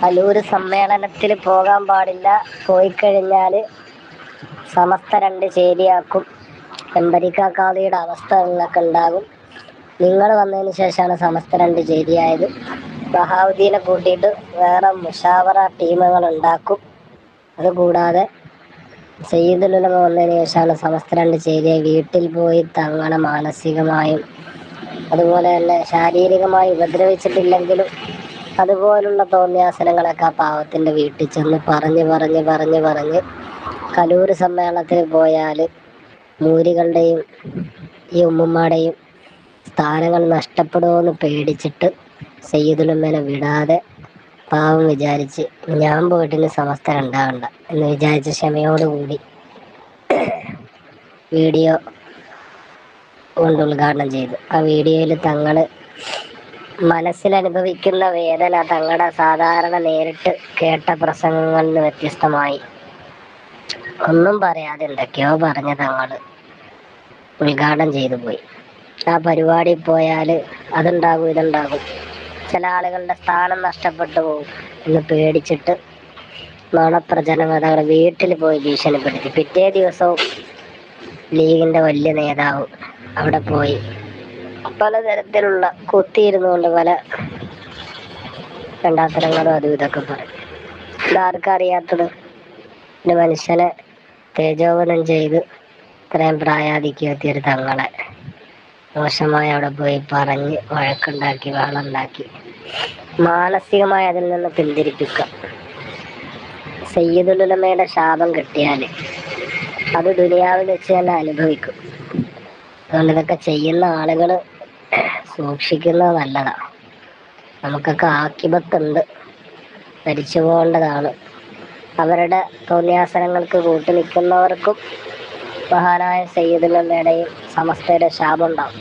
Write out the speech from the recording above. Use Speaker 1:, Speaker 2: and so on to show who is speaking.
Speaker 1: കലൂര് സമ്മേളനത്തിൽ പോകാൻ പാടില്ല. പോയി കഴിഞ്ഞാൽ സമസ്ത രണ്ട് എമ്പരിക്കാക്കാളിയുടെ അവസ്ഥ നിങ്ങൾക്ക് ഉണ്ടാകും. നിങ്ങൾ വന്നതിന് ശേഷമാണ് സമസ്ത രണ്ട് ചേരിയായത്. ബഹാവുദ്ദീനെ കൂട്ടിയിട്ട് വേറെ മുഷാവറ ടീമുകൾ ഉണ്ടാക്കും. അതുകൂടാതെ സയ്യിദുലുലമ വന്നതിന് ശേഷമാണ് സമസ്ത രണ്ട് ചേരിയെ വീട്ടിൽ പോയി തങ്ങണം മാനസികമായും അതുപോലെ തന്നെ ശാരീരികമായി ഉപദ്രവിച്ചിട്ടില്ലെങ്കിലും അതുപോലുള്ള തോന്നിയാസനങ്ങളൊക്കെ ആ പാവത്തിന്റെ വീട്ടിൽ ചെന്ന് പറഞ്ഞ് പറഞ്ഞ് പറഞ്ഞ് പറഞ്ഞ് കലൂർ സമ്മേളനത്തിൽ പോയാൽ മൂരികളുടെയും ഈ ഉമ്മുമ്മയുടെയും സ്ഥാനങ്ങൾ നഷ്ടപ്പെടുമോയെന്ന് പേടിച്ചിട്ട് സയ്യിദുലമ്മേനെ വിടാതെ പാവം വിചാരിച്ച് ഞാൻ പോയിട്ടിന് സമസ്ത ഉണ്ടാവണ്ട എന്ന് വിചാരിച്ച് ക്ഷമയോടുകൂടി വീഡിയോ കൊണ്ട് ഉദ്ഘാടനം ചെയ്തു. ആ വീഡിയോയിൽ തങ്ങൾ മനസ്സിലനുഭവിക്കുന്ന വേദന തങ്ങളുടെ സാധാരണ നേരിട്ട് കേട്ട പ്രസംഗങ്ങളിൽ നിന്ന് വ്യത്യസ്തമായി. ഒന്നും പറയാതെ എന്തൊക്കെയോ പറഞ്ഞ തങ്ങൾ ഉദ്ഘാടനം ചെയ്തു പോയി. ആ പരിപാടി പോയാൽ അതുണ്ടാകും ഇതുണ്ടാകും. ചില ആളുകളുടെ സ്ഥാനം നഷ്ടപ്പെട്ടു പോകും എന്ന് പേടിച്ചിട്ട് നുണപ്രചരണം അതവരെ വീട്ടിൽ പോയി ഭീഷണിപ്പെടുത്തി. പിറ്റേ ദിവസവും ലീഗിന്റെ വലിയ നേതാവ് അവിടെ പോയി പലതരത്തിലുള്ള കുത്തിയിരുന്നുകൊണ്ട് പല രണ്ടാത്തരങ്ങളും അതും ഇതൊക്കെ പറയും. ഇതാർക്കറിയാത്തത് ഒരു മനുഷ്യനെ തേജോവനം ചെയ്ത് ഇത്രയും പ്രായാധിക്യത്തിയൊരു തങ്ങളെ മോശമായി അവിടെ പോയി പറഞ്ഞ് വഴക്കുണ്ടാക്കി വാളുണ്ടാക്കി മാനസികമായി അതിൽ നിന്ന് പിന്തിരിപ്പിക്കുക. സയ്യദുലമയുടെ ശാപം കിട്ടിയാൽ അത് ദുനിയാവിൽ വെച്ച് തന്നെ അനുഭവിക്കും. അതുകൊണ്ട് ഇതൊക്കെ ചെയ്യുന്ന ആളുകൾ സൂക്ഷിക്കുന്നത് നല്ലതാണ് നമുക്കൊക്കെ ആക്കിപത്തുണ്ട് മരിച്ചു പോകേണ്ടതാണ്. അവരുടെ തോന്നിയാസനങ്ങൾക്ക് കൂട്ടി നിൽക്കുന്നവർക്കും മഹാനായ ഇടയിൽ സമസ്തയുടെ ശാപം ഉണ്ടാവും.